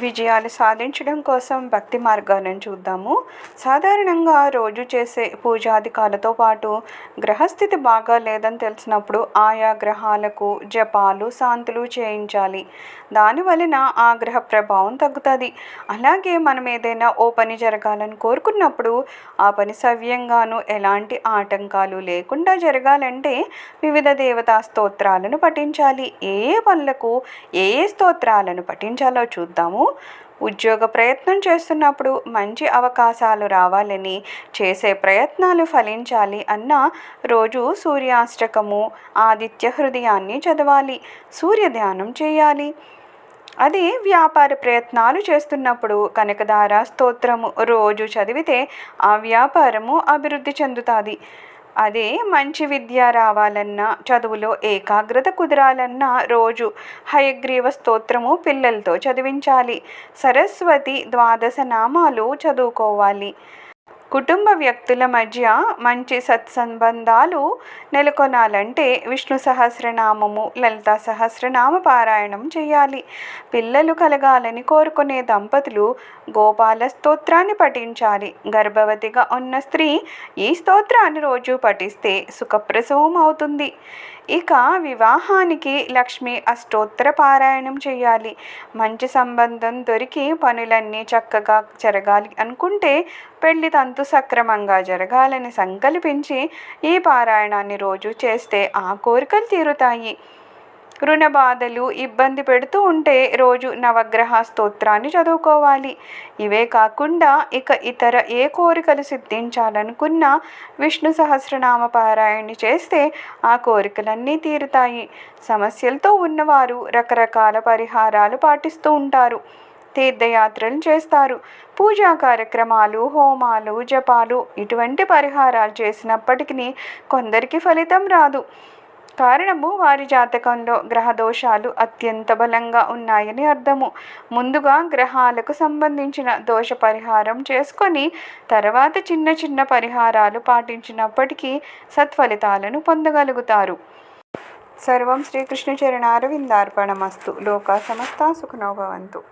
విజయాలు సాధించడం కోసం భక్తి మార్గాలను చూద్దాము. సాధారణంగా రోజు చేసే పూజాధికాలతో పాటు గ్రహస్థితి బాగా లేదని తెలిసినప్పుడు ఆయా గ్రహాలకు జపాలు శాంతులు చేయించాలి. దాని వలన ఆ గ్రహ ప్రభావం తగ్గుతుంది. అలాగే మనం ఏదైనా ఓ పని జరగాలని కోరుకున్నప్పుడు ఆ పని సవ్యంగాను ఎలాంటి ఆటంకాలు లేకుండా జరగాలంటే వివిధ దేవతా స్తోత్రాలను పఠించాలి. ఏ ఏ పనులకు ఏ ఏ స్తోత్రాలను పఠించాలో చూద్దాము. ఉద్యోగ ప్రయత్నం చేస్తున్నప్పుడు మంచి అవకాశాలు రావాలని చేసే ప్రయత్నాలు ఫలించాలి అన్న రోజు సూర్యాష్టకము ఆదిత్య హృదయాన్ని చదవాలి సూర్య ధ్యానం చేయాలి. అది వ్యాపార ప్రయత్నాలు చేస్తున్నప్పుడు కనకదార స్తోత్రము రోజు చదివితే ఆ వ్యాపారము అభివృద్ధి చెందుతుంది. అదే మంచి విద్య రావాలన్నా చదువులో ఏకాగ్రత కుదరాలన్నా రోజు హయగ్రీవ స్తోత్రము పిల్లలతో చదివించాలి. సరస్వతి ద్వాదశ నామాలు చదువుకోవాలి. కుటుంబ వ్యక్తుల మధ్య మంచి సత్సంబంధాలు నెలకొనాలంటే విష్ణు సహస్రనామము లలిత సహస్రనామ పారాయణం చేయాలి. పిల్లలు కలగాలని కోరుకునే దంపతులు గోపాల స్తోత్రాన్ని పఠించాలి. గర్భవతిగా ఉన్న స్త్రీ ఈ స్తోత్రాన్ని రోజు పఠిస్తే సుఖప్రసవం అవుతుంది. ఇక వివాహానికి లక్ష్మి అష్టోత్తర పారాయణం చేయాలి. మంచి సంబంధం దొరికి పనులన్నీ చక్కగా జరగాలి అనుకుంటే పెళ్ళి తంతు సక్రమంగా జరగాలని సంకల్పించి ఈ పారాయణాన్ని రోజు చేస్తే ఆ కోరికలు తీరుతాయి. రుణ బాధలు ఇబ్బంది పెడుతూ ఉంటే రోజు నవగ్రహ స్తోత్రాన్ని చదువుకోవాలి. ఇవే కాకుండా ఇక ఇతర ఏ కోరికలు సిద్ధించాలనుకున్నా విష్ణు సహస్రనామ పారాయణ చేస్తే ఆ కోరికలన్నీ తీరుతాయి. సమస్యలతో ఉన్నవారు రకరకాల పరిహారాలు పాటిస్తూ ఉంటారు. తీర్థయాత్రలు చేస్తారు. పూజా కార్యక్రమాలు హోమాలు జపాలు ఇటువంటి పరిహారాలు చేసినప్పటికీ కొందరికి ఫలితం రాదు. కారణము వారి జాతకంలో గ్రహ దోషాలు అత్యంత బలంగా ఉన్నాయని అర్థము. ముందుగా గ్రహాలకు సంబంధించిన దోష పరిహారం చేసుకొని తర్వాత చిన్న చిన్న పరిహారాలు పాటించినప్పటికీ సత్ఫలితాలను పొందగలుగుతారు. సర్వం శ్రీకృష్ణ చరణారవిందార్పణమస్తు లోకా సమస్త సుఖనోభవంతు